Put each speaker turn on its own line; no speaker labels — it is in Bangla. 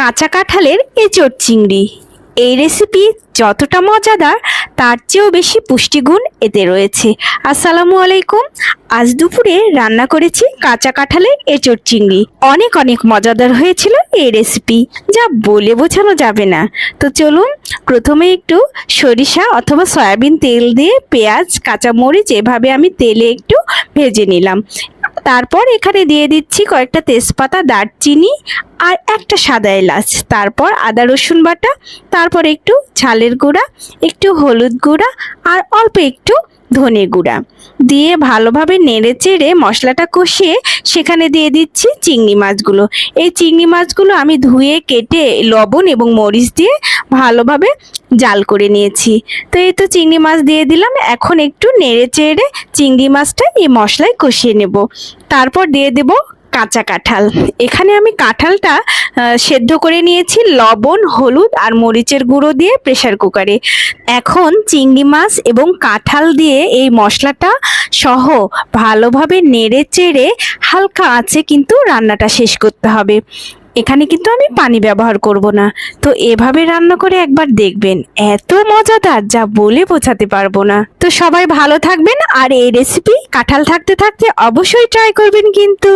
কাঁচা কাঁঠালের এঁচড় চিংড়ি। এই রেসিপি যতটা মজাদার, তার চেয়েও বেশি পুষ্টিগুণ এতে রয়েছে। আসসালামু আলাইকুম। আজ দুপুরে রান্না করেছি কাঁচা কাঁঠালের এঁচড় চিংড়ি। অনেক অনেক মজাদার হয়েছিল এই রেসিপি যা বলে বোঝানো যাবে না। তো চলুন, প্রথমে একটু সরিষা অথবা সয়াবিন তেল দিয়ে পেঁয়াজ, কাঁচামরিচ এভাবে আমি তেলে একটু ভেজে নিলাম। তারপর এখানে দিয়ে দিচ্ছি কয়েকটা তেজপাতা, দারচিনি আর একটা সাদা এলাচ। তারপর আদা, রসুন বাটা, তারপর একটু ঝালের গুঁড়া, একটু হলুদ গুঁড়া আর অল্প একটু ধনে গুঁড়া। দিয়ে ভালোভাবে নেড়ে চেড়ে মশলাটা কষিয়ে সেখানে দিয়ে দিচ্ছি চিংড়ি মাছগুলো। এই চিংড়ি মাছগুলো আমি ধুয়ে, কেটে, লবণ এবং মরিচ দিয়ে ভালোভাবে জাল করে নিয়েছি। তো এই তো চিংড়ি মাছ দিয়ে দিলাম। এখন একটু নেড়ে চেড়ে চিংড়ি মাছটা এই মশলায় কষিয়ে নেব। তারপর দিয়ে দেব কাঁচা কাঁঠাল। এখানে আমি কাঁঠালটা সেদ্ধ করে নিয়েছি লবণ, হলুদ আর মরিচের গুঁড়ো দিয়ে প্রেসার কুকারে। এখন চিংড়ি মাছ এবং কাঁঠাল দিয়ে এই মশলাটা সহ ভালোভাবে নেড়ে চেড়ে হালকা আঁচে কিন্তু রান্নাটা শেষ করতে হবে। এখানে কিন্তু আমি পানি ব্যবহার করব না। তো এভাবে রান্না করে একবার দেখবেন, এত মজাদার যা বলে বোঝাতে পারব না। তো সবাই ভালো থাকবেন, আর এই রেসিপি কাঁঠাল থাকতে থাকতে অবশ্যই ট্রাই করবেন কিন্তু।